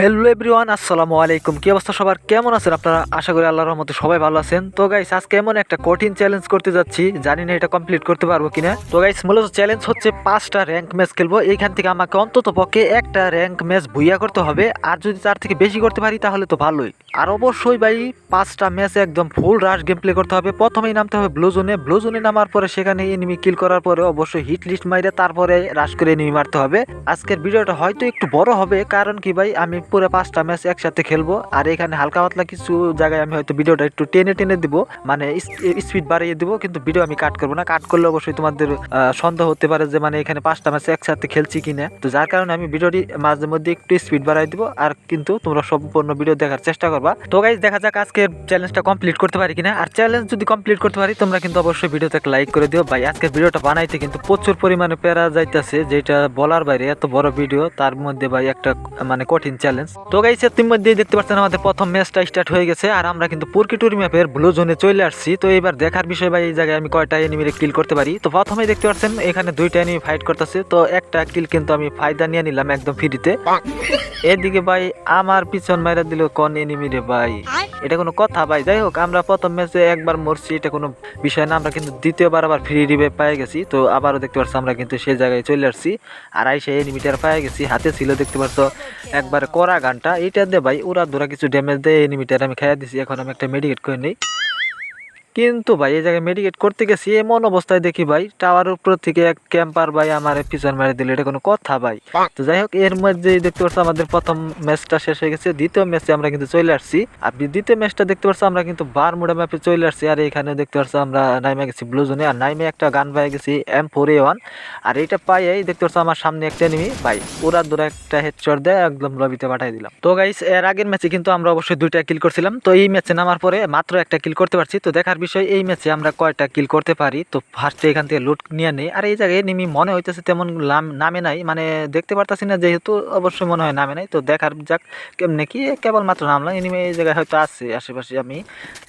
Hello everyone আসসালামু আলাইকুম। কি অবস্থা সবার? কেমন আছেন আপনারা? আশা করি আল্লাহর রহমতে সবাই ভালো আছেন। তো গাইস আজকে এমন একটা কঠিন চ্যালেঞ্জ করতে যাচ্ছি। জানি না এটা কমপ্লিট করতে পারব কিনা। তো গাইস মূলত চ্যালেঞ্জ হচ্ছে পাঁচটা র্যাঙ্ক ম্যাচ খেলব। এইখান থেকে আমাকে অন্তত পক্ষে একটা র্যাঙ্ক ম্যাচ ভুইয়া করতে হবে। আর যদি তার থেকে বেশি করতে পারি, তাহলে তো ভালোই। আর অবশ্যই ভাই, পাঁচটা ম্যাচে একদম ফুল রাশ গেম প্লে করতে হবে। প্রথমেই নামতে হবে ব্লু জোনে ব্লু জোনে নামার পরে সেখানে এনিমি কিল করার পরে অবশ্যই হিট লিস্ট মাইরে তারপরে রাশ করে এনিমি মারতে হবে। আজকের ভিডিওটা হয়তো একটু বড় হবে। কারণ কি ভাই, আমি পুরো পাঁচটা ম্যাচ একসাথে খেলব। আর এখানে হালকা পাতলা কিছু জায়গায় আমি হয়তো ভিডিওটা একটু টেনে টেনে দিব। মানে স্পিড বাড়িয়ে দিব, কিন্তু ভিডিও আমি কাট করব না। কাট করলে অবশ্যই তোমাদের সন্দেহ হতে পারে যে মানে এখানে পাঁচটা ম্যাচ একসাথে খেলছি কিনা। তো যার কারণে আমি ভিডিওটি মাঝে মধ্যে একটু স্পিড বাড়াই দিব। আর কিন্তু তোমরা সম্পূর্ণ ভিডিও দেখার চেষ্টা করবা। তো গাইজ দেখা যাক আজকে চ্যালেঞ্জটা কমপ্লিট করতে পারি কিনা। আর চ্যালেঞ্জ যদি কমপ্লিট করতে পারি, তোমরা কিন্তু অবশ্যই ভিডিওতে লাইক করে দিও। ভাই, আজকের ভিডিওটা বানাইতে কিন্তু প্রচুর পরিমাণে প্যারা যাইতেছে, যেটা বলার বাইরে এত বড় ভিডিও তার মধ্যে ভাই একটা মানে কঠিন চ্যালেঞ্জ তো গাইছে মধ্যে দেখতে পাচ্ছেন আমাদের প্রথম ম্যাচটা স্টার্ট হয়ে গেছে আর আমরা কিন্তু পুরকি টুরি ম্যাপের ব্লু জোনে চলে আসছি। তো এবার দেখার বিষয় ভাই, এই জায়গায় আমি কয়টা এনিমিরে কিল করতে পারি? তো প্রথমেই দেখতে পাচ্ছেন, এখানে দুইটা এনিমি ফাইট করতেছে। তো একটা কিল কিন্তু আমি ফায়দা নিয়ে নিলাম একদম ফ্রিতে এদিকে ভাই, আমার পিছন মাইরা দিল কোন এনিমি রে ভাই? এটা কোনো কথা ভাই। যাই হোক, আমরা প্রথম ম্যাচে একবার মরছি, এটা কোনো বিষয় না। আমরা কিন্তু দ্বিতীয়বার আবার ফ্রি রিভে পেয়ে গেছি। তো আবারও দেখতে পাচ্ছি, আমরা কিন্তু সেই জায়গায় চলে আসছি। আর আই সেই এনিমিটার পেয়ে গেছি, হাতে ছিল, দেখতে পাচ্ছ, একবার করা গানটা, এইটা দিয়ে ভাই ওরা ধরা কিছু ড্যামেজ দেয় এনিমিটার আমি খাইয়া দিছি, এখন আমি একটা মেডিকেট করে নিই। কিন্তু ভাই এই জায়গায় মেডিকেট করতে গেছি এমন অবস্থায় দেখি ভাই টাওয়ার উপর থেকে এক ক্যাম্পার ভাই আমার পিছন মেরে দিল এটা কোনো কথা ভাই। তো যাই হোক এর মধ্যে দেখতে পাচ্ছ আমাদের প্রথম ম্যাচটা শেষ হয়ে গেছে দ্বিতীয় ম্যাচে আমরা কিন্তু চলে আসছি। আর দ্বিতীয় ম্যাচটা দেখতে পাচ্ছ আমরা কিন্তু বারমুডা ম্যাপে চলে আসছি আর এখানে দেখতে পাচ্ছ আমরা নাইমে গেছি ব্লু জোনে আর নাইমে একটা গান পাই গেছি এম ফোর এ ওয়ান আর এইটা পাইয়াই দেখতে পাচ্ছ আমার সামনে একটা এনিমি ভাই ওরা দূরে একটা হেডশট দেয় একদম লবিতে পাঠিয়ে দিলাম। তো গাইস এর আগের ম্যাচে কিন্তু আমরা অবশ্যই দুইটা কিল করছিলাম তো এই ম্যাচে নামার পরে মাত্র একটা কিল করতে পারছি তো দেখার বিষয় এই ম্যাচে আমরা কয়টা কিল করতে পারি, তো ফার্স্টে এখান থেকে লুট নিয়ে নেই। আর এই জায়গায় নিমি মনে হইতেছে তেমন নামে নাই মানে দেখতে পারতাছি না, যেহেতু অবশ্যই মনে হয় নামে নাই, তো দেখার যাক কেমনে কি, কেবলমাত্র নামলাম এনিমে এই জায়গায় হয়তো আছে, আশেপাশে আমি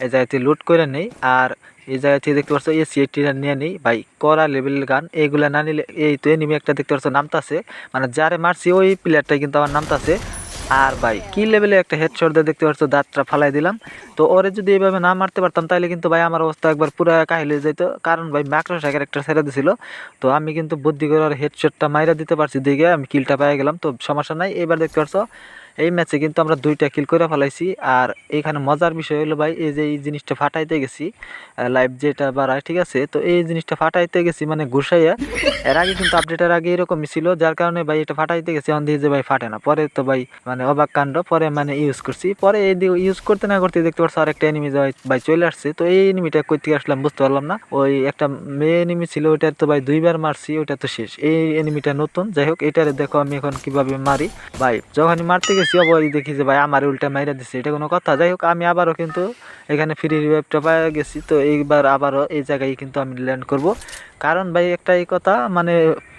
এই জায়গাতে লুট করে নেই। আর এই জায়গা থেকে দেখতে পাচ্ছ এই সিএটিটা নিয়ে নিই, ভাই করা লেভেল গান এইগুলা না নিলে এই তো এনিমি একটা দেখতে পাচ্ছ নামতাছে। মানে যারে মারছি, ওই প্লেয়ারটাই কিন্তু আমার নামতাছে। আর ভাই, কি লেভেলে একটা হেডশট দিয়ে দেখতে পাচ্ছ? দাঁতটা ফালাই দিলাম। তো ওরে যদি এইভাবে না মারতে পারতাম তাহলে কিন্তু ভাই আমার অবস্থা একবার পুরো কাহিলে যেত কারণ ভাই ম্যাক্রো সাইকের একটা ছেড়ে দিছিল। তো আমি কিন্তু বুদ্ধি করে হেড হেডশটটা মাইরা দিতে পারছি। দিকে আমি কিলটা পেয়ে গেলাম। তো সমস্যা নাই। এবার দেখতে পাচ্ছ এই ম্যাচে কিন্তু আমরা দুইটা কিল করে ফেলাইছি। আর এইখানে মজার বিষয় হলো ভাই, এই যে এই জিনিসটা ফাটাইতে গেছি লাইভ যেটা বাড়ায়, ঠিক আছে? তো এই জিনিসটা ফাটাইতে গেছি মানে ঘুষাইয়া এর আগে কিন্তু আপডেটের আগে এরকমই ছিল, যার কারণে ভাই এটা ফাটাইতে গেছি অন যে ভাই ফাটে না। পরে তো ভাই মানে অবাক কাণ্ড, পরে মানে ইউজ করছি। পরে এই ইউজ করতে না করতে দেখতে পাচ্ছি আরেকটা এনিমি ভাই চলে আসছে। তো এই এনিমিটা কই থেকে আসলাম বুঝতে পারলাম না। ওই একটা মেয়ে এনিমি ছিল ওইটার তো ভাই দুইবার মারছি, ওইটা তো শেষ। এই এনিমিটা নতুন। যাই হোক, এটারে দেখো আমি এখন কীভাবে মারি। ভাই, যখনই মারতে গেছি অবই দেখি যে, ভাই, আমার উল্টা মাইরা দিছে। এটা কোনো কথা। যাই হোক, আমি আবারও কিন্তু এখানে ফ্রি রিভাইভটা পাই গেছি। তো এইবার আবারও এই জায়গায় কিন্তু আমি ল্যান্ড করব। কারণ ভাই একটাই কথা মানে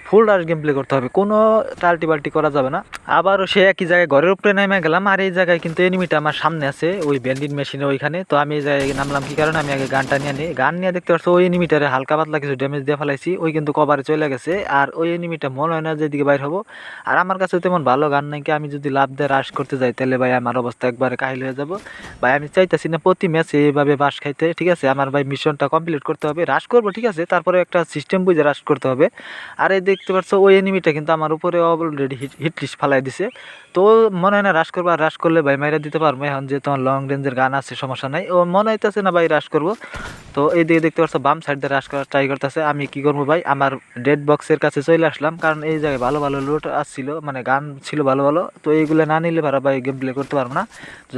ফুল রাশ গেম প্লে করতে হবে। কোনো টাল্টি বাল্টি করা যাবে না। আবারও সে একই জায়গায় ঘরের উপরে নেমে গেলাম, আর এই জায়গায় কিন্তু এনিমিটা আমার সামনে আছে, ওই ব্যান্ডিন মেশিনের ওইখানে। তো আমি এই জায়গায় নামলাম কি কারণে? আমি আগে গানটা নিয়ে নিই। গান নিয়ে দেখতে পাচ্ছ, ওই এনিমিটারে হালকা পাতলা কিছু ড্যামেজ দিয়ে ফেলাইছি, ওই কিন্তু কভারে চলে গেছে, আর ওই এনিমিটা মনে হয় না যে এদিকে বাইর হব। আর আমার কাছে তেমন ভালো গান নাই কি, আমি যদি লাভ দিয়ে রাশ করতে যাই, তাহলে ভাই আমার অবস্থা একবারে কাহিল হয়ে যাব। ভাই, আমি চাইতেছি না প্রতি ম্যাচে এইভাবে বাস খাইতে, ঠিক আছে? আমার ভাই মিশনটা কমপ্লিট করতে হবে। রাশ করব, ঠিক আছে? তারপরে একটা সিস্টেম বুঝে রাশ করতে হবে। আর এই দেখতে পাচ্ছ ওই এনিমিটা কিন্তু আমার উপরে অলরেডি হিট লিস্ট ফালাই দিছে। তো মনে হয় না রাশ করব, আর রাশ করলে ভাই মাইরা দিতে পারব। এখন যে তোমার লং রেঞ্জের গান আছে, সমস্যা নাই। ও মনে হইতেছে না ভাই রাশ করব। তো এই দিকে দেখতে পাচ্ছ, বাম সাইড দিয়ে রাশ করার ট্রাই করতেছে। আমি কি করব ভাই, আমার ডেড বক্সের কাছে চলে আসলাম। কারণ এই জায়গায় ভালো ভালো লুট আসছিল মানে গান ছিল ভালো ভালো। তো এইগুলো না নিলে ভালো ভাই গেম প্লে করতে পারব না।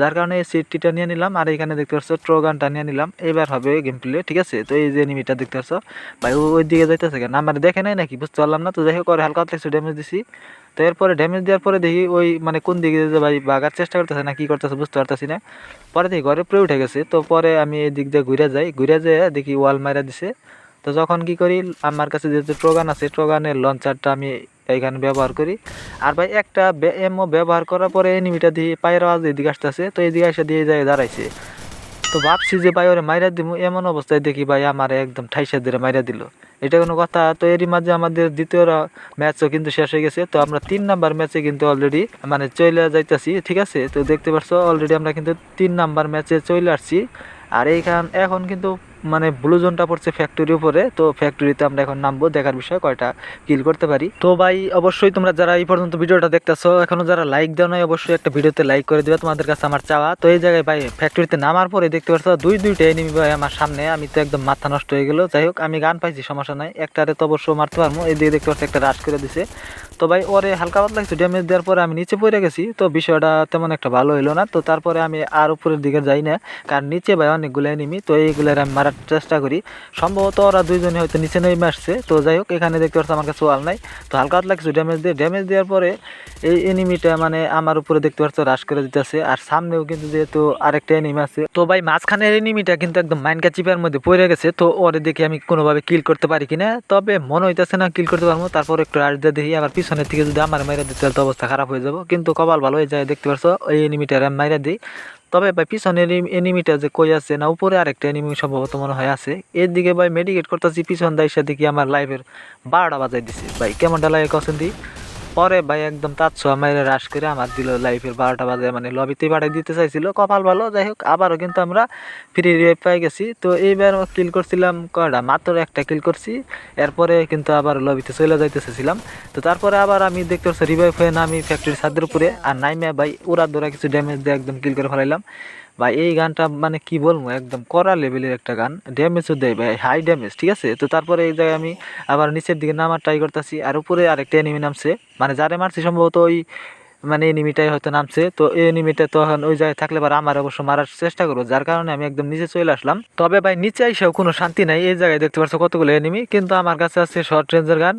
যার কারণে এই সিটটিটা নিয়ে নিলাম, আর এখানে দেখতে পাচ্ছ ট্রো গানটা নিয়ে নিলাম। এবার হবে গেম প্লে ঠিক আছে? তো এই যে এনিমিটা দেখতে পাচ্ছ, ভাই ওই দিকে যাইতেছে কেন? আমার দেখে নাই নাকি, বুঝতে পারলাম না। তো দেখে হোক, ওরে হালকা হালকা কিছু ড্যামেজ দিছি। তো এরপরে ড্যামেজ দেওয়ার পরে দেখি ওই মানে কোন দিকে যে ভাই বাগার চেষ্টা করতেছে না, কি করতেছে বুঝতে পারতেছি না। পরে দেখি ঘরে পরে উঠে গেছে। তো পরে আমি এই দিক দিয়ে ঘুরে যাই। ঘুরে যেয়ে দেখি ওয়াল মারা দিছে। তো যখন কি করি, আমার কাছে যেহেতু ট্রোগান আছে ট্রোগানের লঞ্চারটা আমি এইখানে ব্যবহার করি। আর ভাই একটা এমও ব্যবহার করার পরে এনিমিটা দিয়ে পায়ের আওয়াজ এদিকে আসতেছে। তো এদিকে এসে দিয়ে যায়, দাঁড়াইছে। তো ভাবছি যে ভাই ওরে মাইরা দিব এমন অবস্থায় দেখি ভাই আমার একদম ঠাইসা ধরে মাইরা দিল। এটা কোনো কথা, তো এরই মাঝে আমাদের দ্বিতীয় ম্যাচও কিন্তু শেষ হয়ে গেছে, তো আমরা তিন নাম্বার ম্যাচে কিন্তু অলরেডি মানে চলে যাইতেছি, ঠিক আছে? তো দেখতে পারছ অলরেডি আমরা কিন্তু তিন নাম্বার ম্যাচে চলে আসছি। আর এইখান এখন কিন্তু মানে ব্লু জোনটা পড়ছে ফ্যাক্টরির উপরে, তো ফ্যাক্টরিতে আমরা এখন নামবো, দেখার বিষয় কয়টা কিল করতে পারি। তো ভাই, অবশ্যই তোমরা যারা এই পর্যন্ত ভিডিওটা দেখতেছো, এখনও যারা লাইক দাও নয় অবশ্যই একটা ভিডিওতে লাইক করে দিবে, তোমাদের কাছে আমার চাওয়া। তো এই জায়গায় ভাই ফ্যাক্টরিতে নামার পরে দেখতে পাচ্ছ, দুই, দুইটা এনিমি ভাই আমার সামনে, আমি তো একদম মাথা নষ্ট হয়ে গেলো। যাই হোক, আমি গান পাইছি, সমস্যা নাই। একটারে তো অবশ্য মারতে পারব, এদিকে দেখতে পাচ্ছ একটা রাশ করে দিছে। তো ভাই, ওরে হালকা পাতলা কিছু ড্যামেজ দেওয়ার পরে আমি নিচে পড়ে গেছি। তো বিষয়টা তেমন একটা ভালো হইল না। তো তারপরে আমি আর উপরের দিকে যাই না, কারণ নিচে ভাই অনেকগুলো এনিমি তো এইগুলোর আমি মারার চেষ্টা করি। সম্ভবত ওরা দুইজনে হয়তো নিচে নেমে আসছে। তো যাই হোক, এখানে দেখতে পাচ্ছ আমার কাছে ওয়াল নাই। তো হালকা পাতলা কিছু ড্যামেজ দিয়ে ড্যামেজ দেওয়ার পরে এই এনিমিটা মানে আমার উপরে দেখতে পাচ্ছ রাশ করে দিতেছে। আর সামনেও কিন্তু যেহেতু আরেকটা এনিমি আছে, তো ভাই মাঝখানের এনিমিটা কিন্তু একদম মাইনকা চিপার মধ্যে পড়ে গেছে। তো ওরে দেখে আমি কোনোভাবে কিল করতে পারি কিনা? তবে মনে হইতেছে না কিল করতে পারব। তারপর একটু দিয়ে দেখি, আবার পিছনের থেকে যদি আমার মাইরা দিতে, তাহলে তো অবস্থা খারাপ হয়ে যাব। কিন্তু কপাল ভালো হয়ে যায়, দেখতে পাচ্ছ ওই এনিমিটার আমি মাইরা দিই। তবে ভাই পিছনের এনিমিটা যে কই আছে না, উপরে আরেকটা এনিমি সম্ভবত মনে হয় আছে। এর দিকে ভাই মেডিকেট করতেছি, পিছন দাইসা দেখি আমার লাইফের বারোটা বাজাই দিছে। ভাই, কেমনটা লাগে কছেন দি? পরে ভাই একদম তাৎসু আমার রাশ করে আমার দিল লাইফের বারোটা বাজে মানে লবিতেই বাড়াই দিতে চাইছিল, কপাল ভালো, যাই হোক, আবারও কিন্তু আমরা ফ্রি রিভাইভ পাই গেছি। তো এইবার কিল করছিলাম কয়টা? মাত্র একটা কিল করছি, এরপরে কিন্তু আবার লবিতে চলে যাইতে চাইছিলাম। তো তারপরে আবার আমি দেখতে পাচ্ছি রিভাইভ হয়ে না, আমি ফ্যাক্টরির ছাদের উপরে, আর নাইমে ভাই ওরা দৌড়া কিছু ড্যামেজ দিয়ে একদম কিল করে ফেলাইলাম। ভাই, এই গানটা মানে কি বলব, একদম কড়া লেভেলের একটা গান। ড্যামেজও দেয় ভাই হাই ড্যামেজ ঠিক আছে? তো তারপরে এই জায়গায় আমি আবার নিচের দিকে নামার ট্রাই করতেছি, আর উপরে আরেকটা এনিমি নামছে। মানে যারে মারছি সম্ভবত ওই মানে এনিমিটাই হয়তো নামছে। তো এই এনিমিটা তখন ওই জায়গায় থাকলে এবার আমার অবশ্য মারার চেষ্টা করব, যার কারণে আমি একদম নিচে চলে আসলাম। তবে ভাই, নিচে এসেও কোনো শান্তি নাই, এই জায়গায় দেখতে পাচ্ছ কতগুলো এনিমি কিন্তু আমার কাছে আছে শর্ট রেঞ্জের গান।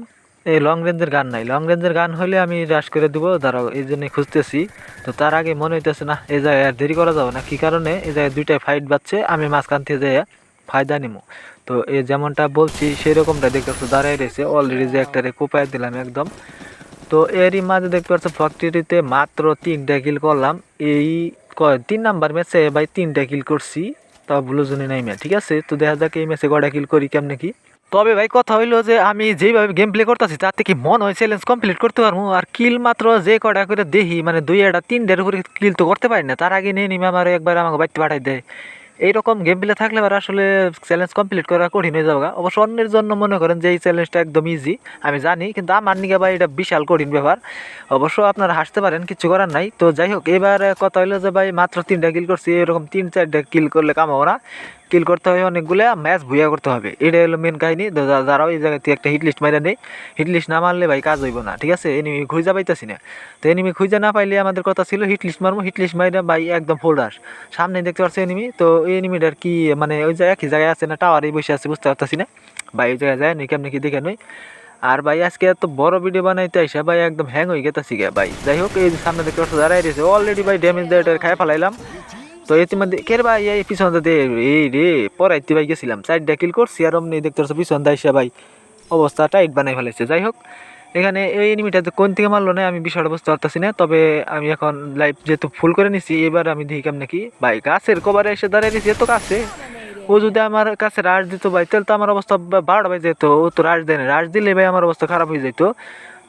এই লং রেঞ্জের গান নাই। লং রেঞ্জের গান হলে আমি রাশ করে দেবো দাঁড়াও এই জন্যই খুঁজতেছি। তো তার আগে মনে হইতেছে, না, এই জায়গায় আর দেরি করা যাবে না। কী কারণে? এই জায়গায় দুইটাই ফাইট বাজছে, আমি মাঝখান থেকে যেয়ে ফায়দা নিবো তো এই যেমনটা বলছি সেই রকমটা দেখতে পাচ্ছ দাঁড়াই রয়েছে। অলরেডি যে একটারে কোপায় দিলাম একদম। তো এরই মাঝে দেখতে পাচ্ছ ফ্যাক্টরিতে মাত্র তিনটা কিল করলাম। এই তিন নাম্বার ম্যাচে ভাই তিনটা কিল করছি তা ব্লু জোনে নাই ম্যাচ, ঠিক আছে? তো দেখা যাক এই ম্যাচে কটা কিল করি, কেমনে কি? তবে ভাই, কথা হইল যে আমি যেইভাবে গেম প্লে করতেছি তার থেকে মন হয় চ্যালেঞ্জ কমপ্লিট করতে পারব? আর কিল মাত্র যে কটা করে দেখি মানে দুই একটা তিনটার উপরে কিল তো করতে পারি না। তার আগে নিয়ে নিমে আমার, একবার আমাকে বাড়িতে পাঠাই দেয়। এইরকম গেম প্লে থাকলে আবার আসলে চ্যালেঞ্জ কমপ্লিট করা কঠিন হয়ে যাবে। অবশ্য অন্যের জন্য মনে করেন যে এই চ্যালেঞ্জটা একদম ইজি আমি জানি, কিন্তু আমার নিকে ভাই, এটা বিশাল কঠিন ব্যাপার। অবশ্য আপনারা হাসতে পারেন, কিছু করার নাই। তো যাই হোক, এবার কথা হইল যে ভাই, মাত্র তিনটা কিল করছি, এরকম তিন চারটা কিল করলে কামাবো না। কিল করতে হবে অনেকগুলো ম্যাচ ভুইয়া করতে হবে। এটাই হলো মেন কাহিনী। যারাও এই জায়গাতে একটা হিট লিস্ট মাইরা নেই হিট লিস্ট না মারলে ভাই কাজ হইব না, ঠিক আছে? এনিমি খুঁজা পাইতেছি না। তো এনিমি খুঁজা না পাইলে আমাদের কথা ছিল হিট লিস্ট মারবো হিট লিস্ট মাইরা ভাই একদম ফোল্ডার সামনে দেখতে পাচ্ছি এনিমি তো এই এনিমিটার কি মানে ওই জায়গায় কি জায়গায় আছে না টাওয়ারে বসে আছে বুঝতে পারতেছি না? ভাই ওই জায়গায় যায় নি কেমনি কি দেখে নই। আর ভাই আজকে এত বড় ভিডিও বানাইতে আইসা ভাই একদম হ্যাং হয়ে গেতেছি গে ভাই। যাই হোক, এই সামনে দেখতে পাচ্ছ দাঁড়াই রয়েছে অলরেডি ভাই ড্যামেজ দিয়ে এটা খাই ফেলাইলাম। তো ইতিমধ্যে কে রে ভাই এই পিছনে দে, এই রে ভাই গেছিলাম। সাইডটা কিল করছি আর অমনি দেখতে পাচ্ছ পিছন দাইসা ভাই অবস্থা টাইট বানাই ফেলেছে। যাই হোক, এখানে এই এনিমিটাতে কোন থেকে মারলো না, আমি বিষয়টা বুঝতে পারতেছি না। তবে আমি এখন লাইভ যেহেতু ফুল করে নিছি, এবার আমি দেখি নাকি ভাই গাছের কভারে এসে দাঁড়িয়ে দিয়েছি এত কাছে ও যদি আমার কাছে রাশ দিত ভাই, তাহলে তো আমার অবস্থা বারোটা বাজে যেত। ও তো রাশ দেয় না। রাশ দিলে ভাই আমার অবস্থা খারাপ হয়ে যেত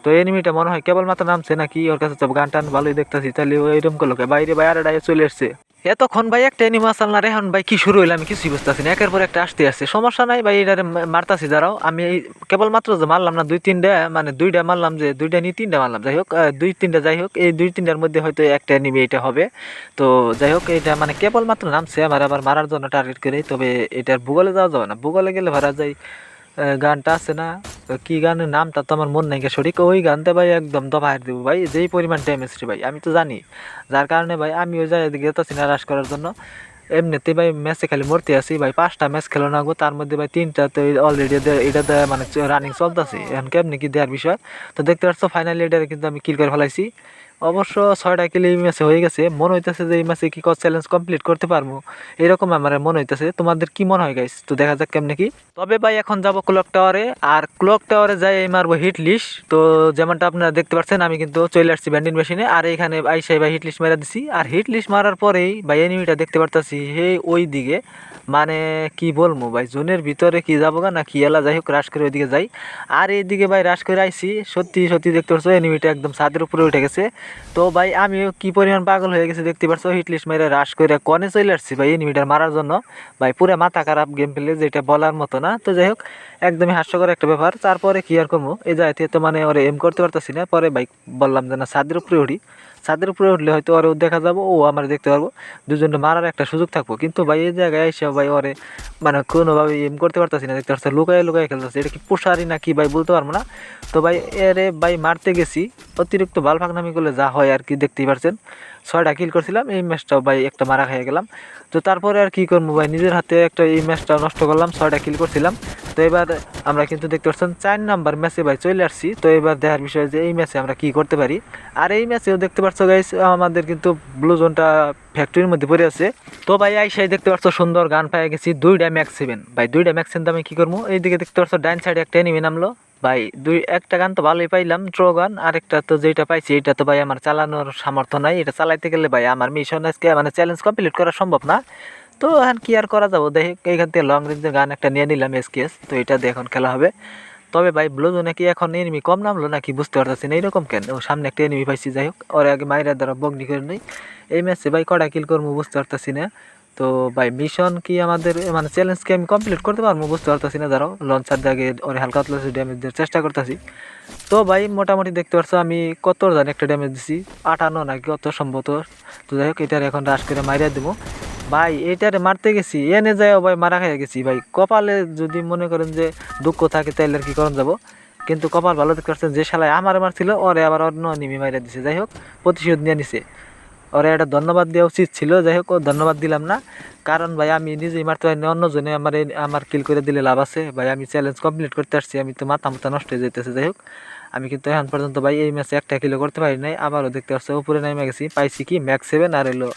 তো এনিমিটা মনে হয় কেবলমাত্র নামছে নাকি? ওর কাছে তো গান টান ভালোই দেখতেছি। তাহলে ও এরকম করল বাইরে বাইরে ডাইয়ে চলে এসছে এতক্ষণ ভাই একটা এনিমি আসাল না রেহান ভাই কি শুরু হইল আমি কিছুই বুঝতেছি না। একের পর একটা আসতে আসছে সমস্যা নাই ভাই, এটারে মা- মারতাছি, দাঁড়াও। আমি কেবলমাত্র যে মারলাম না, দুই তিনটা মানে দুইটা মারলাম যে, দুইটা নিয়ে তিনটা মারলাম। যাই হোক দুই তিনটা যাই হোক, এই দুই তিনটার মধ্যে হয়তো একটা এনিমি এটা হবে। তো যাই হোক, এটা মানে কেবলমাত্র নামছে, আমার আবার মারার জন্য টার্গেট করে তবে এটার ভূগোলে যাওয়া যাবে না। ভূগোলে গেলে ভাড়া যায় গানটা আছে না? কি গানের নামটা তো আমার মন নাই সঠিক ওই গানতে ভাই একদম দফায় দেবো ভাই। যেই পরিমাণ ড্যামেজ রে ভাই, আমি তো জানি। যার কারণে ভাই আমি ওই জায়গায় গেতেছি না রাশ করার জন্য। এমনিতে ভাই ম্যাচে খালি মরতে আছি ভাই। পাঁচটা ম্যাচ খেলো না গো, তার মধ্যে ভাই তিনটা তো অলরেডি এটা মানে রানিং চলতেছে। এখন কেমনি কি দেওয়ার বিষয়? তো দেখতে পাচ্ছ ফাইনালি এটা কিন্তু আমি কিল করে ফেলাইছি। অবশ্য ছয়টা কিলো এই ম্যাচে হয়ে গেছে। মনে হইতেছে যে এই ম্যাচে কি কত চ্যালেঞ্জ কমপ্লিট করতে পারব? এরকম আমার মনে হইতেছে। তোমাদের কি মনে হয় গাইস তো দেখা যাক কেমনে কি। তবে ভাই, এখন যাব ক্লক টাওয়ারে আর ক্লক টাওয়ারে যাই এই মারবো হিট লিস্ট তো যেমনটা আপনারা দেখতে পাচ্ছেন, আমি কিন্তু চলে আসছি ব্যান্ডিন মেশিনে আর এখানে আইসাই ভাই হিট লিস্ট মেরা দিছি। আর হিট লিস্ট মারার পরেই ভাই এনিমিটা দেখতে পারতাছি হে ওই দিকে। মানে কি বলব ভাই, জোনের ভিতরে কি যাব না কি এলা, যাই হোক রাশ করে ওইদিকে যাই। আর এইদিকে ভাই রাশ করে আইছি। সত্যি সত্যি দেখতে পাচ্ছ এনিমিটা একদম ছাদের উপরে উঠে গেছে। তো ভাই, আমিও কি পরিমাণ পাগল হয়ে গেছে দেখতে পারছ হিটলিস্ট মেরে রাশ করে কনে চলে আসছি ভাই এনিমিটার মারার জন্য। ভাই, পুরো মাথা খারাপ গেম খেলে যেটা বলার মতো না। তো যাই হোক, একদমই হাস্যকর একটা ব্যাপার। তারপরে কি আর কমু? এই জায়গাতে তো মানে ওরে এম করতে পারতেছি না। পরে ভাই বললাম যে না, সাদের উপরে উঠি। ছাদের উপরে উঠলে হয়তো ওরে দেখা যাব, ও আমরা দেখতে পারব। দুজনে মারার একটা সুযোগ থাকব। কিন্তু ভাই, এই জায়গায় এসে ভাই ওরে মানে কোনোভাবে এম করতে পারতেছি না। দেখতে পাচ্ছি, লুকায় লুকায় খেলতেছে। এটা কি পোষারি না কি ভাই বলতে পারব না। তো ভাই, এরে ভাই মারতে গেছি। অতিরিক্ত বাল ফাঁকনামি করলে যা হয় আর কি, দেখতেই পারছেন। ছয়টা কিল করছিলাম, এই ম্যাচটাও ভাই একটা মারা খেয়ে গেলাম। তো তারপরে আর কি করব ভাই, নিজের হাতে একটা এই ম্যাচটা নষ্ট করলাম, ছয়টা কিল করছিলাম। তো এবার আমরা কিন্তু দেখতে পাচ্ছেন চার নাম্বার ম্যাচে ভাই চলে আসছি। তো এবার দেখার বিষয় যে এই ম্যাচে আমরা কি করতে পারি। আর এই ম্যাচেও দেখতে পাচ্ছ গাইস আমাদের কিন্তু ব্লু জোনটা ফ্যাক্টরির মধ্যে পড়ে আছে। তো ভাই আইসাই দেখতে পাচ্ছ সুন্দর গান পেয়ে গেছি, দুইটা ম্যাক্স সেভেন ভাই দুইটা ম্যাক্স সেভেন আমি কি করব? এইদিকে দেখতে পাচ্ছ ডাইন সাইডে একটা এনিমি নামলো। ভাই, দুই, একটা গান তো ভালোই পাইলাম ট্রো গান, আরেকটা তো যেটা পাইছি এটা তো ভাই আমার চালানোর সামর্থ্য নাই, এটা চালাইতে গেলে ভাই আমার মিশন আজকে মানে চ্যালেঞ্জ কমপ্লিট করা সম্ভব না। তো এখন কি আর করা যাব, দেখি, এইখান থেকে লং রেঞ্জের গান একটা নিয়ে নিলাম এসকেএস তো এটা দিয়ে এখন খেলা হবে। তবে ভাই ব্লু নাকি এখন এনিমি কম নামলো নাকি বুঝতে পারতেছি না এইরকম কেন? ও সামনে একটা এনিমি পাইছি, যাই হোক, ওর আগে মাইরা দ্বারা বগ্নি করে নেই। এই ম্যাচে ভাই কটা কিল করব বুঝতে পারতেছি না। তো ভাই মিশন কি আমাদের মানে চ্যালেঞ্জকে আমি কমপ্লিট করতে পারব? বুঝতে পারতেছি না, ধরো লঞ্চার দাগে ওর হালকা হালকা ড্যামেজ দেওয়ার চেষ্টা করতেছি। তো ভাই, মোটামুটি দেখতে পাচ্ছ আমি কত জানি একটা ড্যামেজ দিছি? আটান্ন নাকি কত সম্ভবত। তো যাই হোক, এটার এখন রাশ করে মারিয়া দেবো। ভাই এইটারে মারতে গেছি, এনে যাইও ভাই, মারা খেয়ে গেছি। ভাই, কপালে যদি মনে করেন যে দুঃখ থাকে, তাইলে কি করেন যাব? কিন্তু কপাল ভালো দেখতে পাচ্ছেন, যে শালায় আমার মারছিল, ওরে আবার অন্য নিমি মাইরা দিছে। যাই হোক, প্রতিশোধ নিয়ে নিছে। ওরে একটা ধন্যবাদ দেওয়া উচিত ছিল, যাই হোক ধন্যবাদ দিলাম না। কারণ ভাই, আমি নিজেই মারতে পারিনি, অন্যজনে আমার আমার কিল করে দিলে লাভ আছে। ভাই, আমি চ্যালেঞ্জ কমপ্লিট করতে আসছি, আমি তো মাথা মাথা নষ্ট হয়ে যেতেছে যাই হোক। আমি কিন্তু এখন পর্যন্ত ভাই, এই ম্যাচে একটা কিলো করতে পারি নাই, আবারও দেখতে পাচ্ছি, উপরে নেমে গেছি, পাইছি কি? ম্যাক্স সেভেন আর এলো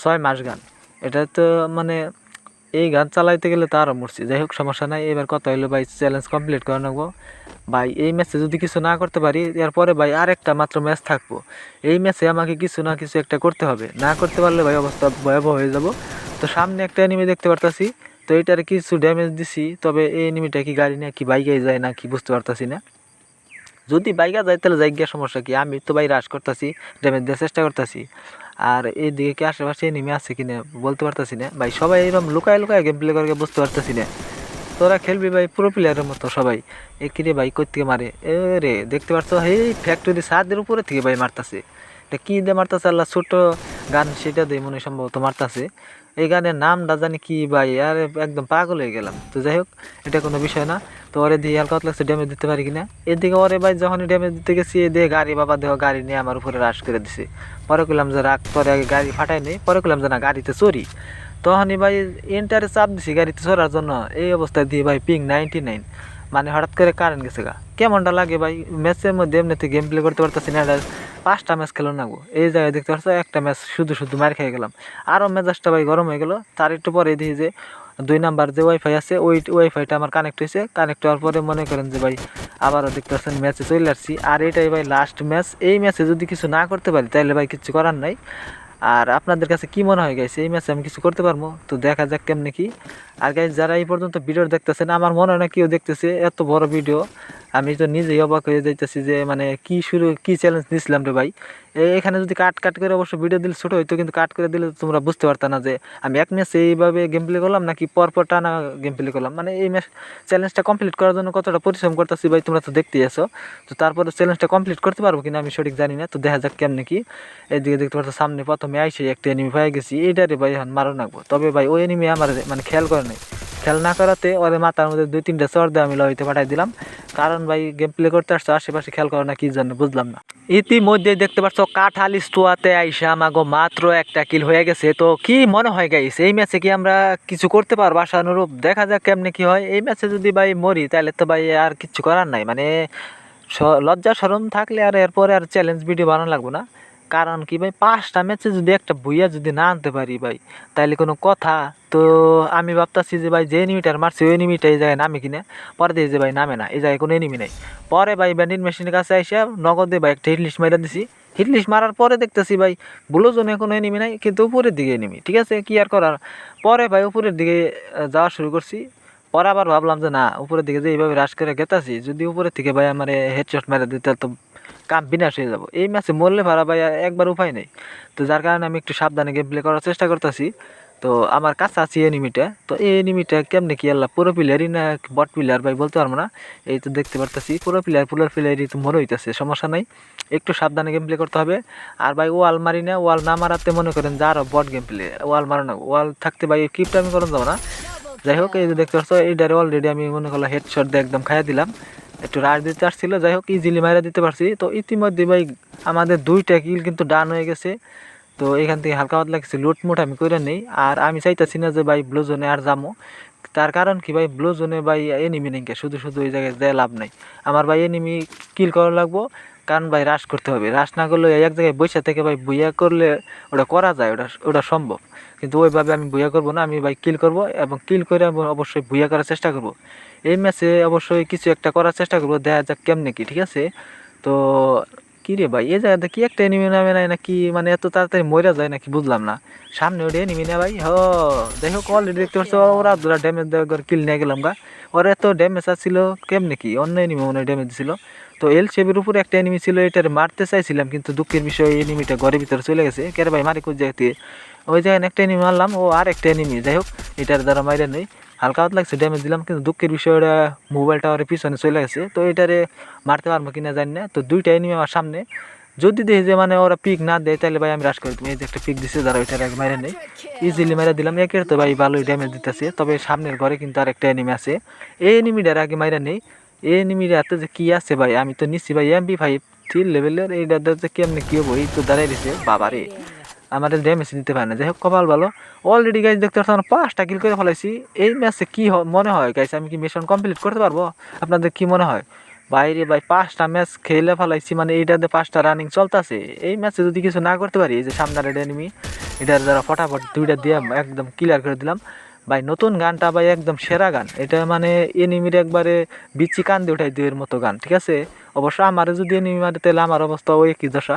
ছয় মাস গান। এটা তো মানে এই গান চালাইতে গেলে তো আরও মরছি। যাই হোক, সমস্যা নাই। এবার কত হইল, ভাই চ্যালেঞ্জ কমপ্লিট করে নেব। ভাই, এই ম্যাচে যদি কিছু না করতে পারি, এরপরে ভাই আরেকটা মাত্র ম্যাচ থাকব। এই ম্যাচে আমাকে কিছু না কিছু একটা করতে হবে। না করতে পারলে ভাই অবস্থা ভয়াবহ হয়ে যাব। তো সামনে একটা এনিমি দেখতে পারতাছি। তো এইটার কিছু ড্যামেজ দিছি। তবে এই এনিমিটা কি গাড়ি না কি বাইকে যায় না কি বুঝতে পারতাছি না। যদি বাইকা যায়, তাহলে যাই গিয়া সমস্যা কি? আমি তো ভাই রাশ করতেছি ড্যামেজ দেওয়ার চেষ্টা করতেছি। আর এইদিকে কি আশেপাশে নেমে আছে কিনা বলতে পারতাছি না। ভাই, সবাই এরকম লুকায় লুকায় গেম প্লে করে বুঝতে পারতাছি না। তোরা খেলবি ভাই, পুরো প্লেয়ারের মতো সবাই। এ কিরে ভাই কই থেকে মারে? এ রে, দেখতে পারছ? এই ফ্যাক্টরি ছাদের উপরে থেকে ভাই মারতাছে। এটা কি দিয়ে মারতাছে আল্লাহ? ছোট গান সেটা দিয়ে মনে সম্ভবত মারতাছে। এই গানের নামটা জানি কি ভাই? আর, একদম পাগল হয়ে গেলাম। তো যাই হোক, এটা কোনো বিষয় না। তো ওরে দিয়ে হালকা লাগছে ড্যামেজ দিতে পারি কিনা? এদিকে ওরে ভাই যখনই ড্যামেজ দিতে গেছি এদিকে গাড়ি বাবা দেহ গাড়ি নিয়ে আমার উপরে রাশ করে দিছে। পরে করলাম যে রাগ, তোরে আগে গাড়ি ফাটাই নেই পরে করলাম যে না, গাড়িতে চড়ি। তখনই ভাই এন্টারে চাপ দিছি গাড়িতে চড়ার জন্য। এই অবস্থায় দিয়ে ভাই পিং নাইনটি নাইন মানে হঠাৎ করে কারেন্ট গেছে গা। কেমনটা লাগে ভাই? ম্যাচের মধ্যে এমনিতে গেম প্লে করতে পারতেছি না পাঁচটা ম্যাচ খেলো না গো। এই জায়গায় দেখতে পাচ্ছ, একটা ম্যাচ শুধু শুধু মার খেয়ে গেলাম। আরও মেজাজটা ভাই গরম হয়ে গেলো। তার একটু পরে দিয়ে যে দুই নাম্বার যে ওয়াইফাই আছে, ওই ওয়াইফাইটা আমার কানেক্ট হয়েছে। কানেক্ট হওয়ার পরে মনে করেন যে ভাই, আবারও দেখতে পাচ্ছেন ম্যাচে চলে আসছি। আর এটাই ভাই লাস্ট ম্যাচ এই ম্যাচে যদি কিছু না করতে পারি, তাহলে ভাই কিছু করার নাই। আর আপনাদের কাছে কি মনে হয় গাইছে এই ম্যাচে আমি কিছু করতে পারব? তো দেখা যাক কেমনি কি। আর গাইজ যারা এই পর্যন্ত ভিডিও দেখতেছেন, আমার মনে হয় না কেউ দেখতেছে এত বড় ভিডিও। আমি তো নিজেই অবাক হয়ে যাইতেছি যে মানে কি শুরু, কি চ্যালেঞ্জ দিয়েছিলাম রে ভাই? এখানে যদি কাট কাট করে অবশ্য ভিডিও দিলে ছোটো হইতো, কিন্তু কাট করে দিলে তোমরা বুঝতে পারতা না যে, আমি এক ম্যাচে এইভাবে গেম প্লে করলাম নাকি পরপর টানা গেম প্লে করলাম? মানে এই ম্যাচ চ্যালেঞ্জটা কমপ্লিট করার জন্য কতটা পরিশ্রম করতেছি ভাই, তোমরা তো দেখতেই আছো। তো তারপরে চ্যালেঞ্জটা কমপ্লিট করতে পারব কিনা আমি সঠিক জানি না, তো দেখা যাক কেমনে কি। এদিকে দেখতে পাচ্ছ সামনে প্রথমে আইসে একটা এনিমি পেয়ে গেছি। এইটারে ভাই এখন মারো নাকবো তবে ভাই ওই এনিমি আমার মানে খেয়াল করে নাই। খেয়াল না করাতে ওর মাথার মধ্যে দুই তিনটা চর দিয়ে আমি লইতে পাঠাই দিলাম। কারণ ভাই গেম প্লে করতে আসছো, আশেপাশে খেয়াল করে না, কি জন্য বুঝলাম না। ইতিমধ্যে দেখতে পাচ্ছ, কাঠাল স্টোয়াতে আইসা আমাগো মাত্র একটা কিল হয়ে গেছে। তো কি মনে হয় গাইস এই ম্যাচে কি আমরা কিছু করতে পারব? আশানুরূপ দেখা যাক কেমনে কি হয়। এই ম্যাচে যদি ভাই মরি তাহলে তো ভাই আর কিছু করার নাই। মানে লজ্জা সরম থাকলে আর এরপরে আর চ্যালেঞ্জ ভিডিও বানানো লাগবে না। কারণ কি ভাই? পাঁচটা ম্যাচে যদি একটা বইয়া যদি না আনতে পারি ভাই, তাইলে কোনো কথা। তো আমি ভাবতাছি যে ভাই, যে এনিমিটার মারছে, ওই এনিমিটা এই জায়গায় নামে কিনা। পরে দিয়ে যে ভাই নামে না এই জায়গায় কোনো এনিমি নেই। পরে ভাই ব্যান্ডিন মেশিনের কাছে এসে নগদে ভাই একটা হিটলিস্ট মারা দিছি। হিটলিস্ট মারার পরে দেখতেছি ভাই ব্লু জোনে কোনো এনিমি নাই, কিন্তু উপরের দিকে এনিমি ঠিক আছে? কি আর করার? পরে ভাই উপরের দিকে যাওয়া শুরু করছি। পরে আবার ভাবলাম যে না, উপরের দিকে যে এইভাবে রাশ করে গেতাছি, যদি উপরের থেকে ভাই আমার হেডশট মেরে দিতে তো কাম বিনাশ হয়ে যাব। এই ম্যাচে মরলে ভাড়া ভাই একবার উপায় নেই। তো যার কারণে আমি একটু সাবধানে গেম প্লে করার চেষ্টা করতেছি। তো আমার কাছে আছে এনিমিটা তো এই এনিমিটা কেমনে কি আল্লাহ, পুরো প্লেয়ারই না বট প্লেয়ার ভাই বলতে পারব না। এই তো দেখতে পারতেছি, পুরো প্লেয়ার পুরো প্লেয়ারই তো মরে হইতেছে, সমস্যা নাই। একটু সাবধানে গেম প্লে করতে হবে। আর ভাই ওয়াল মারি না ওয়াল না মারাতে মনে করেন যে আরও বট গেম প্লে ওয়াল মারো না ওয়াল থাকতে ভাই কিপটা আমি করেন যাব না। যাই হোক, এই যে দেখতে পাচ্ছ, এইটারে অলরেডি আমি মনে করলাম হেডশট দিয়ে একদম খাইয়া দিলাম। একটু রাশ দিতে আসছিল, যাই হোক ইজিলি মাইরা দিতে পারছি। তো ইতিমধ্যে ভাই, আমাদের দুইটা কিল কিন্তু ডান হয়ে গেছে। তো এখান থেকে হালকা পাতলা কিছু লুটমুট আমি করে নেই। আর আমি চাইতেছি না যে ভাই ব্লু জোনে আর যাব তার কারণ কি ভাই ব্লু জোনে ভাই এনিমি নেই শুধু শুধু ওই জায়গায় দেয় লাভ নাই। আমার ভাই এনিমি কিল করা লাগবো। কারণ ভাই রাশ করতে হবে। রাশ না করলে এক জায়গায় বৈশা থেকে ভাই বুইয়া করলে ওটা করা যায়, ওটা ওটা সম্ভব। কিন্তু ওইভাবে আমি বুইয়া করব না, আমি ভাই কিল করব এবং কিল করে আমি অবশ্যই বুইয়া করার চেষ্টা করব। এই ম্যাচে অবশ্যই কিছু একটা করার চেষ্টা করব, দেখা যাক কেমনে কি, ঠিক আছে? তো কি রে ভাই, এই জায়গাতে কি একটা এনিমি নামে নাই নাকি মানে এত তাড়াতাড়ি মরে যায় নাকি বুঝলাম না। সামনে ওটা এনিমি না ভাই, হ হোক অলরেডি দেখতে পাচ্ছ, ওরা দুরা ড্যামেজ দেওয়ার কিল নিয়ে গেলাম গা। ওর এত ড্যামেজ আসছিল কেমনে কি, অন্য এনিমি মনে ড্যামেজ দিছিল। তো এল শেপের উপরে একটা এনিমি ছিল, এটার মারতে চাইছিলাম, কিন্তু দুঃখের বিষয় এনিমিটা ঘরের ভিতরে চলে গেছে। কেরে ভাই, মারি কোন থেকে ওই জায়গায় একটা এনিমি মারলাম, ও আর একটা এনিমি যাই হোক, এটার দ্বারা মাইরে নেই। হালকা হাত লাগছে ড্যামেজ দিলাম, কিন্তু দুঃখের বিষয় ওটা মোবাইল টাওয়ারের পিছনে চলে গেছে। তো এটারে মারতে পারব কিনা জানি না। তো দুইটা এনিমি আমার সামনে। যদি দেখি যে মানে ওরা পিক না দেয়, তাহলে ভাই আমি রাশ করে এই যে একটা পিক দিছে, যারা ওইটার আগে মাইরে নেই। ইজিলি মেরে দিলাম। একের তো ভাই ভালোই ড্যামেজ দিতেছে। তবে সামনের ঘরে কিন্তু আর একটা এনিমি আছে। এই এনিমিটার আগে মাইরা নেই। এনিমির এত যে কি আছে ভাই? আমি তো নিচ্ছি ভাই এমবি ফাইভ থ্রি লেভেলের এইটা যে কেমনে কি হব, এই তো দাঁড়াই দিছে বাবারে আমাদের ড্যামেজ দিতে পারে না। যাই হোক, কপাল ভালো। অলরেডি গাইজ দেখতে পাচ্ছেন, পাঁচটা কিল করে ফেলাইছি। এই ম্যাচে কি মনে হয় গাইজ আমি কি মিশন কমপ্লিট করতে পারব? আপনাদের কি মনে হয়? বাইরে ভাই পাঁচটা ম্যাচ খেলে ফেলাইছি মানে এইটাতে পাঁচটা রানিং চলতেছে। এই ম্যাচে যদি কিছু না করতে পারি, এই যে সামনের এনিমি এটার দ্বারা ফটাফট দুইটা দিয়ে একদম ক্লিয়ার করে দিলাম। ভাই, নতুন গানটা ভাই একদম সেরা গান। এটা মানে এনিমির একবারে বিচি কান দিয়ে উঠাই দুয়ের মতো গান, ঠিক আছে? অবশ্য আমারও যদি এনিমি মারে, তাহলে আমার অবস্থা ওই একই দশা,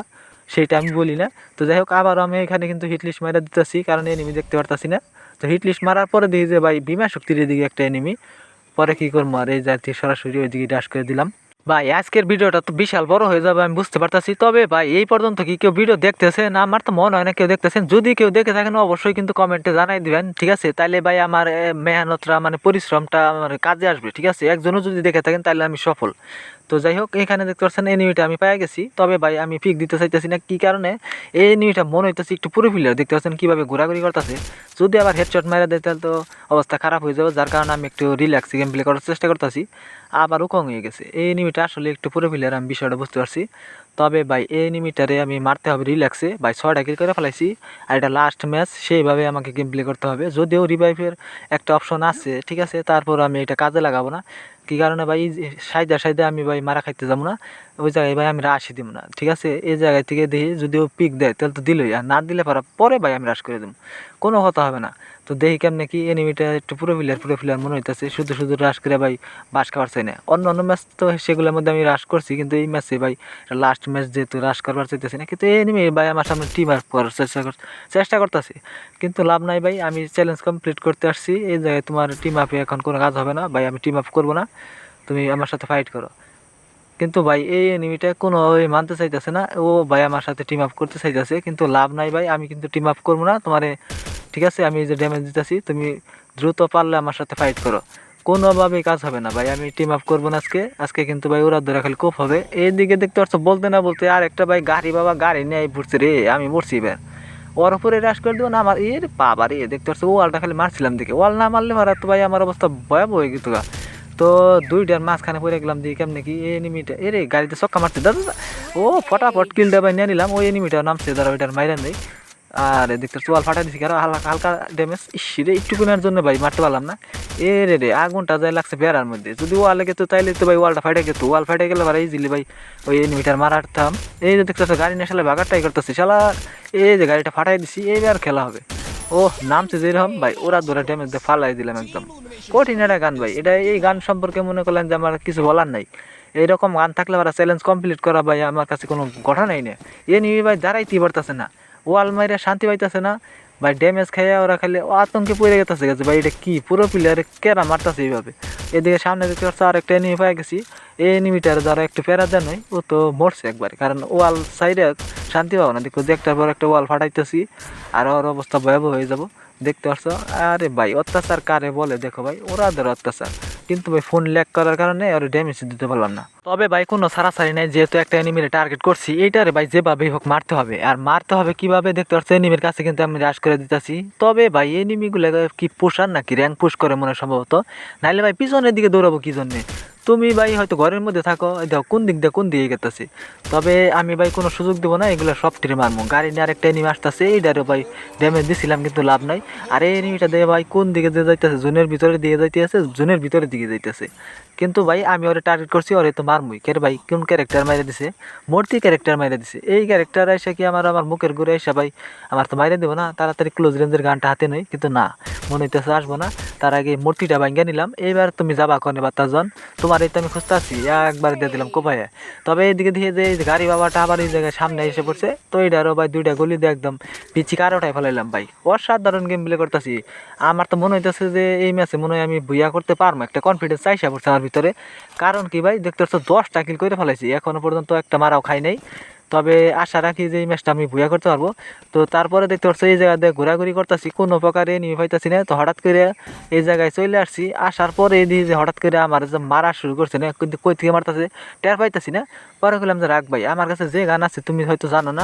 সেইটা আমি বলি না। তো যাই হোক, আবারও আমি এখানে কিন্তু হিটলিস্ট মারা দিতেছি, কারণ এনিমি দেখতে পারতাছি না। তো হিটলিস্ট মারার পরে দেখি যে ভাই বিমা শক্তির এদিকে একটা এনিমি, পরে কি করব? আর এই জাতি সরাসরি ওইদিকে ডাস করে দিলাম। ভাই, আজকের ভিডিওটা তো বিশাল বড় হয়ে যাবে, আমি বুঝতে পারতেছি। তবে ভাই, এই পর্যন্ত কি কেউ ভিডিও দেখতেছেন? আমার তো মনে হয় না কেউ দেখতেছেন। যদি কেউ দেখে থাকেন, অবশ্যই কিন্তু কমেন্টে জানাই দিবেন, ঠিক আছে? তাইলে ভাই, আমার মেহনতটা মানে পরিশ্রমটা আমার কাজে আসবে, ঠিক আছে? একজনও যদি দেখে থাকেন তাহলে আমি সফল। তো যাই হোক, এখানে দেখতে পাচ্ছেন এনিমিটা আমি পাই গেছি। তবে ভাই, আমি পিক দিতে চাইতেছি না। কি কারণে? এই এনিমিটা মনে হইতেছে একটু পুরো ফিলার দেখতে পাচ্ছেন কীভাবে ঘোরাঘুরি করতেছে। যদি আবার হেডশট মারা দেয়, তাহলে তো অবস্থা খারাপ হয়ে যাবে। যার কারণে আমি একটু রিল্যাক্স গেম প্লে করার চেষ্টা করতেছি। আবার উকং হয়ে গেছে। এই এনিমিটা আসলে একটু পুরো ফিলার আমি বিষয়টা বুঝতে পারছি। তবে ভাই, এই এনিমিটারে আমি মারতে হবে রিল্যাক্সে ভাই, ছয়টা কিল করে ফেলাইছি। আর এটা লাস্ট ম্যাচ সেইভাবে আমাকে গেম প্লে করতে হবে। যদিও রিভাইভের একটা অপশন আছে, ঠিক আছে? তারপর আমি এটা কাজে লাগাবো না। কী কারণে ভাই সাইদা সাইদা আমি ভাই মারা খাইতে যাব না। ওই জায়গায় ভাই আমি রাশি দিব না, ঠিক আছে? এই জায়গায় থেকে দিয়ে যদি ও পিক দেয়, তাহলে তো দিলই। আর না দিলে পারা, পরে ভাই আমি রাশ করে দেবো। কোনো কথা হবে না। তো দেখি কেমনে কি এনিমিটা একটু পুরো ফিলার পুরো ফিলার মনে হইতেছে। শুধু শুধু রাশ করে ভাই বাস খাওয়ার চাই না। অন্য অন্য ম্যাচ তো সেগুলোর মধ্যে আমি রাশ করছি, কিন্তু এই ম্যাচে ভাই লাস্ট ম্যাচ যেহেতু রাশ করবার চাইতেছি না, কিন্তু এনিমি ভাই আমার সামনে টিম আপ করার চেষ্টা কর চেষ্টা করতেছি। কিন্তু লাভ নাই ভাই, আমি চ্যালেঞ্জ কমপ্লিট করতে আসছি। এই জায়গায় তোমার টিম আপে এখন কোনো কাজ হবে না। ভাই, আমি টিম আপ করব না। তুমি আমার সাথে ফাইট করো। কিন্তু ভাই, এই এনিমিটা কোনো মানতে চাইতেছে না। ও ভাই আমার সাথে টিম আপ করতে চাইতেছে, কিন্তু লাভ নাই ভাই, আমি কিন্তু টিম আপ করব না। তোমারে ঠিক আছে? আমি যে ড্যামেজ দিতেছি, তুমি দ্রুত পারলে আমার সাথে ফাইট করো। কোনোভাবেই কাজ হবে না ভাই, আমি টিম আপ করব না আজকে। আজকে কিন্তু ভাই ওরা ধরে খালি কোপ হবে। এইদিকে দেখতে পাচ্ছ, বলতে না বলতে আর একটা ভাই গাড়ি বাবা গাড়ি নিয়ে পড়ছে রে, আমি মরছি এবার। ওর উপরে রাশ করে দেবো না আমার, এর বাবা রে, দেখতে পাচ্ছ, ওয়ালটা খালি মারছিলাম দিকে ওয়াল না মারলে মারা তো ভাই আমার অবস্থা ভয়াবহ হয়ে গেতো। তো দুইটার মাঝখানে পড়ে গেলাম দিয়ে কেমনে কি এই এনিমিটা এরে গাড়িতে চক্কা মারতে, দাদা। ও ফটাফট কিলটা ভাই নিয়ে নিলাম, ওই এনিমিটা নামছে ধরো ওইটার মাইরান নেই। আর দেখতে চোয়াল ফাটা দিছি কারও হালকা হালকা ড্যামেজ ইস রে, একটুকুনের জন্য ভাই, মারতে পারলাম না। এ রে রে, আগুনটা যায় লাগছে বেড়ার মধ্যে। যদি ওয়ালে গেতো তাইলে তো ভাই ওয়ালটা ফাটে গেতো। ওয়াল ফাটে গেলে ভাই ইজিলি ভাই ওই এনিমিটার মারাতাম এই যে দেখতেছো, গাড়ি নিয়ে শালা বাগার ট্রাই করতেছি। শালা, এই যে গাড়িটা ফাটাই দিছি এইবার খেলা হবে। ও নামছে যেরকম ভাই, ওরা ধরে ড্যামেজ দিয়ে ফালাই দিলাম একদম। কঠিন একটা গান ভাই, এটা এই গান সম্পর্কে মনে করলেন যে আমার কিছু বলার নাই। এইরকম গান থাকলে ওরা চ্যালেঞ্জ কমপ্লিট করা ভাই, আমার কাছে কোনো ঘটনাই নেই। এ নিয়ে ভাই দাঁড়াইতেই পারতেছে না। ওয়াল মাইরা শান্তি পাইতেছে না। ভাই ড্যামেজ খাইয়া ওরা খালি আতঙ্কে পড়ে গেতেছে গেছে। ভাই এটা কী? পুরো প্লেয়ার কেরা মারতেছে এইভাবে? এদিকে সামনে দেখতে পাচ্ছ আর একটা এনিমি পাই গেছি। এই এনিমিটার যারা একটু প্যারা দেন ও তো মরছে একবারে। কারণ ওয়াল সাইডে শান্তি পাবো না। দেখো একটার পর একটা ওয়াল ফাটাইতেছি, আর ওর অবস্থা ভয়াবহ হয়ে যাব। দেখতে পাচ্ছ আরে ভাই, অত্যাচার কারে বলে? দেখো ভাই ওরা ওদের অত্যাচার। কিন্তু ভাই ফোন ল্যাক করার কারণে ওর ড্যামেজ দিতে পারলাম না। তবে ভাই, কোনো সারাসারি নাই, যেহেতু একটা এনিমিরে টার্গেট করছি, এইটারে ভাই, যেভাবেই হোক মারতে হবে। আর মারতে হবে কীভাবে, দেখতে পাচ্ছ এনিমির কাছে কিন্তু আমি রাশ করে দিতেছি। তবে ভাই এনিমিগুলো কি পোষার নাকি র্যাঙ্ক পুশ করে মনে সম্ভবত। নাইলে ভাই, পিছনের দিকে দৌড়াবো কি জন্যে? তুমি ভাই হয়তো ঘরের মধ্যে থাকো, এই দেখো কোন দিক দিয়ে কোন দিকে গেতেছে। তবে আমি ভাই কোনো সুযোগ দেবো না, এগুলো সব টিরে মারবো গাড়ি নিয়ে আরেকটা এনিমি আসতেছে এইটারও ভাই ড্যামেজ দিছিলাম কিন্তু লাভ নাই। আর এই এনিমিটা দিয়ে ভাই কোন দিকে দিয়ে যাইতেছে? জোনের ভিতরে দিয়ে যাইতেছে, জোনের ভিতরে দিকে যাইতেছে। কিন্তু ভাই আমি ওরে টার্গেট করছি, ওরে তো মারমুই। কের ভাই, কোন ক্যারেক্টার মাইরে দিছে? মূর্তি ক্যারেক্টার মাইরে দিছে। এই ক্যারেক্টার এসে কি আমার আমার মুখের ঘুরে এসে ভাই আমার তো মাইরে দেবো না? তাড়াতাড়ি ক্লোজ রেঞ্জের গানটা হাতে নই, কিন্তু না, মনে হইতেছে আসব না। তার আগে মূর্তিটা ভাঙ্গা নিলাম। এইবার তুমি যাবা কনে বাতাজন তোমার এই তো আমি খুঁজতে আসছি একবার দিয়ে দিলাম কোপায়। তবে এইদিকে দিয়ে যে গাড়ি বাবাটা আবার এই জায়গায় সামনে এসে পড়ছে, তো এইটারও ভাই দুইটা গলি দিয়ে একদম পিছি কারোটাই ফেলাইলাম ভাই। অসাধারণ গেম প্লে করতেছি। আমার তো মনে হইতেছে যে এই ম্যাচে মনে হয় আমি ভুইয়া করতে পারব, একটা কনফিডেন্স চাইসা পড়ছে আমার ভিতরে। কারণ কি ভাই দেখতে পাচ্ছ দশটা কিল করে ফেলাইছি এখনও পর্যন্ত একটা মারাও খাই নাই। তবে আশা রাখি যে এই ম্যাচটা আমি বুয়া করতে পারব। তো তারপরে দেখতে পাচ্ছ, এই জায়গাতে ঘোরাঘুরি করতেছি, কোনো প্রকারে নিয়ে পাইতেছি না। তো হঠাৎ করে এই জায়গায় চলে আসছি, আসার পরে দিয়ে যে হঠাৎ করে আমার যে মারা শুরু করছে না, কিন্তু কই থেকে মারতেছে, টের পাইতেছি না। পরে বললাম যে, রাখ ভাই, আমার কাছে যে গান আছে, তুমি হয়তো জানো না।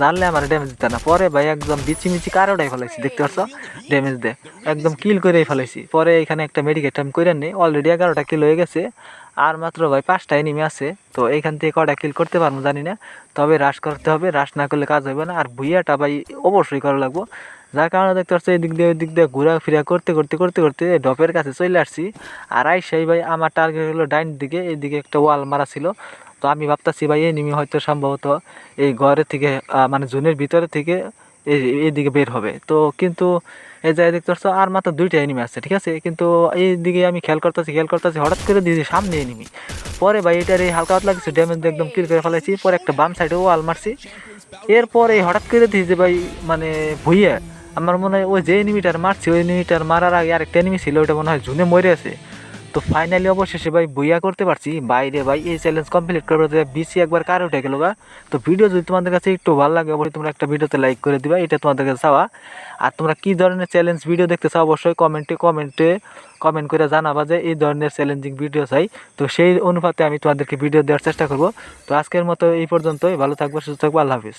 জানলে আমার ড্যামেজ দিতে না। পরে ভাই একদম বিচি মিচি কারোটাই ফেলাইছি, দেখতে পাচ্ছ? ড্যামেজ দে। একদম কিল করেই ফেলাইছি। পরে এখানে একটা মেডিকেট আমি করে নিই অলরেডি এগারোটা কিল হয়ে গেছে। আর মাত্র ভাই পাঁচটা এনিমি আছে, তো এইখান থেকে কটা কিল করতে পারব জানি না। তবে রাশ করতে হবে রাশ না করলে কাজ হবে না। আর ভুইয়াটা ভাই অবশ্যই করা লাগবো। যার কারণে দেখতে পাচ্ছি এই দিক দিয়ে ওই দিক দিয়ে ঘোরাফেরা করতে করতে করতে করতে ডপের কাছে চলে আসছি। আর আইসাই ভাই, আমার টার্গেট হলো ডাইন দিকে এইদিকে একটা ওয়াল মারা ছিল। তো আমি ভাবতাছি ভাই এনিমি হয়তো সম্ভবত এই ঘরের থেকে মানে জুনের ভিতরে থেকে এই এইদিকে বের হবে। তো কিন্তু এই জায়গায় দেখতে পাচ্ছ, আর মাত্র দুইটা এনিমি আছে, ঠিক আছে? কিন্তু এই দিকে আমি খেয়াল করতেছি খেয়াল করতেছি, হঠাৎ করে দিয়েছি সামনে এনিমি পরে ভাই এটার এই হালকা হালকা কিছু ড্যামেজ একদম কিল করে ফেলাইছি, পরে একটা বাম সাইডে ওয়াল মারছি। এরপরে হঠাৎ করে দিয়েছি ভাই মানে ভুইয়া। আমার মনে হয় ওই যে এনিমিটার মারছি, ওই এনিমিটার মারার আগে আরেকটা এনিমি ছিল ওটা মনে হয় জুনে মরে আছে। তো ফাইনালি অবশেষে ভাই বইয়া করতে পারছি। বাইরে ভাই এই চ্যালেঞ্জ কমপ্লিট করতে বিসি একবার কার উঠে গেল গা। তো ভিডিও যদি তোমাদের কাছে একটু ভালো লাগে, অবশ্যই তোমরা একটা ভিডিওতে লাইক করে দিবা, এটা তোমাদের কাছে চাওয়া। আর তোমরা কী ধরনের চ্যালেঞ্জ ভিডিও দেখতে চাও, অবশ্যই কমেন্টে কমেন্টে কমেন্ট করে জানাবা যে এই ধরনের চ্যালেঞ্জিং ভিডিও চাই। তো সেই অনুপাতে আমি তোমাদেরকে ভিডিও দেওয়ার চেষ্টা করব। তো আজকের মতো এই পর্যন্তই। ভালো থাকব, সুস্থ থাকব, আল্লাহ হাফিজ।